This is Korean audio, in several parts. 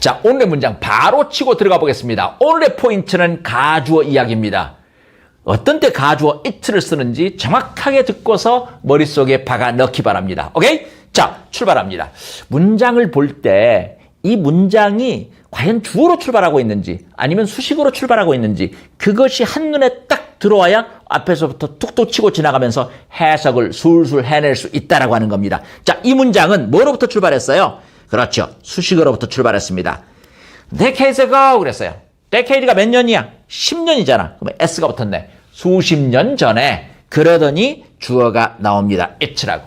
자, 오늘의 문장 바로 치고 들어가 보겠습니다. 오늘의 포인트는 가주어 이야기입니다. 어떤 때 가주어 it를 쓰는지 정확하게 듣고서 머릿속에 박아 넣기 바랍니다. 오케이? 자, 출발합니다. 문장을 볼 때 이 문장이 과연 주어로 출발하고 있는지 아니면 수식어로 출발하고 있는지 그것이 한눈에 딱 들어와야 앞에서부터 툭툭 치고 지나가면서 해석을 술술 해낼 수 있다라고 하는 겁니다. 자, 이 문장은 뭐로부터 출발했어요? 그렇죠. 수식어로부터 출발했습니다. ago 그랬어요. decade가 몇 년이야? 10년이잖아. 그러면 s가 붙었네. 수십 년 전에 그러더니 주어가 나옵니다. it라고.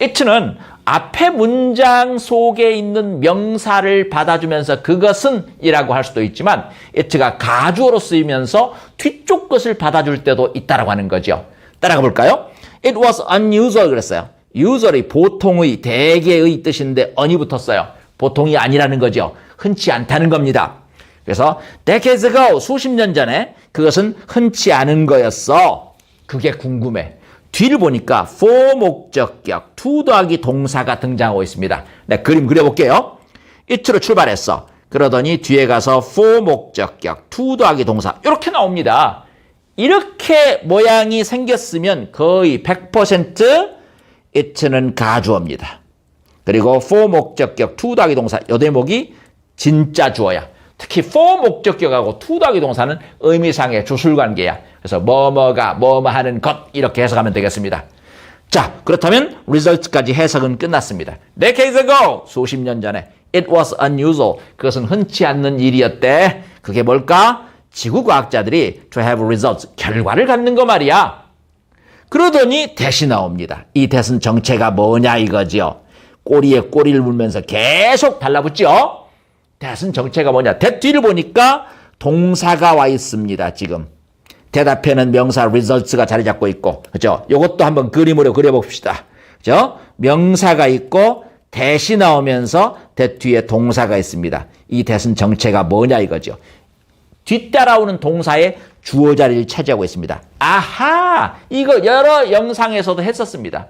it는 앞에 문장 속에 있는 명사를 받아주면서 그것은 이라고 할 수도 있지만 it가 가주어로 쓰이면서 뒤쪽 것을 받아줄 때도 있다라고 하는 거죠. 따라가 볼까요? It was unusual 그랬어요. Usually 보통의 대개의 뜻인데 on이 붙었어요. 보통이 아니라는 거죠. 흔치 않다는 겁니다. 그래서 decades ago 수십 년 전에 그것은 흔치 않은 거였어. 그게 궁금해. 뒤를 보니까 for 목적격 to 더하기 동사가 등장하고 있습니다. 네, 그림 그려볼게요. it로 출발했어. 그러더니 뒤에 가서 for 목적격 to 더하기 동사 이렇게 나옵니다. 이렇게 모양이 생겼으면 거의 100% it는 가주어입니다. 그리고 for 목적격 to 더하기 동사 요 대목이 진짜 주어야. 특히 for 목적격하고 to 더하기 동사는 의미상의 주술관계야. 그래서 뭐뭐가 뭐뭐 하는 것 이렇게 해석하면 되겠습니다. 자 그렇다면 result까지 해석은 끝났습니다. decades ago 수십 년 전에 it was unusual 그것은 흔치 않는 일이었대. 그게 뭘까? 지구과학자들이 to have results 결과를 갖는 거 말이야. 그러더니 대시 나옵니다. 이 대신 정체가 뭐냐 이거지요. 꼬리에 꼬리를 물면서 계속 달라붙죠. 대신 정체가 뭐냐. 대 뒤를 보니까 동사가 와 있습니다. 지금. 대답에는 명사 results가 자리 잡고 있고. 그죠? 요것도 한번 그림으로 그려봅시다. 그죠? 명사가 있고 대시 나오면서 대 뒤에 동사가 있습니다. 이 대신 정체가 뭐냐 이거죠. 뒤따라오는 동사의 주어 자리를 차지하고 있습니다. 아하! 이거 여러 영상에서도 했었습니다.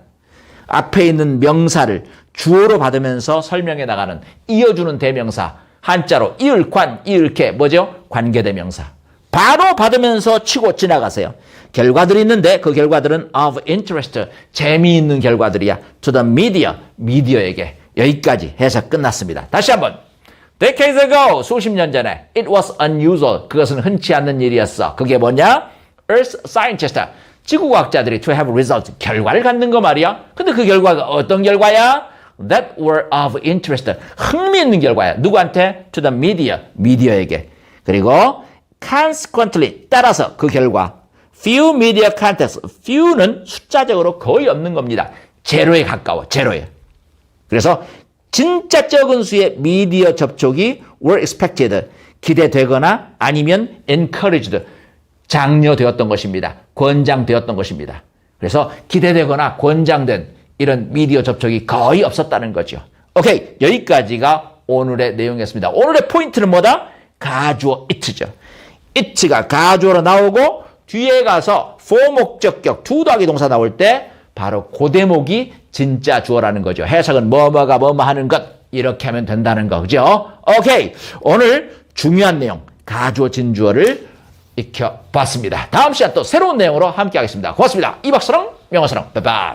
앞에 있는 명사를 주어로 받으면서 설명해 나가는 이어주는 대명사. 한자로 이을관, 이을캐, 뭐죠? 관계대명사. 바로 받으면서 치고 지나가세요. 결과들이 있는데 그 결과들은 of interest, 재미있는 결과들이야. to the media, 미디어에게. 여기까지 해서 끝났습니다. 다시 한번. Decades ago, 수십 년 전에, it was unusual. 그것은 흔치 않는 일이었어. 그게 뭐냐? Earth scientist, 지구과학자들이 to have results, 결과를 갖는 거 말이야. 근데 그 결과가 어떤 결과야? That were of interest, 흥미있는 결과야. 누구한테? To the media, 미디어에게. 그리고 consequently, 따라서 그 결과. Few media contacts, few는 숫자적으로 거의 없는 겁니다. 제로에 가까워, 제로에. 그래서 진짜 적은 수의 미디어 접촉이 were expected, 기대되거나 아니면 encouraged, 장려되었던 것입니다. 권장되었던 것입니다. 그래서 기대되거나 권장된 이런 미디어 접촉이 거의 없었다는 거죠. 오케이, 여기까지가 오늘의 내용이었습니다. 오늘의 포인트는 뭐다? 가주어 it죠. it가 가주어로 나오고 뒤에 가서 for 목적격 to 더하기 동사 나올 때 바로 그 대목이 진짜 주어라는 거죠. 해석은 뭐뭐가 뭐뭐 하는 것 이렇게 하면 된다는 거죠. 오케이. 오늘 중요한 내용 가주어 진주어를 익혀봤습니다. 다음 시간 또 새로운 내용으로 함께 하겠습니다. 고맙습니다. 이박사랑 명화사랑 빠빠.